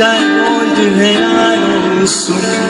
güzel roldü helal olsun.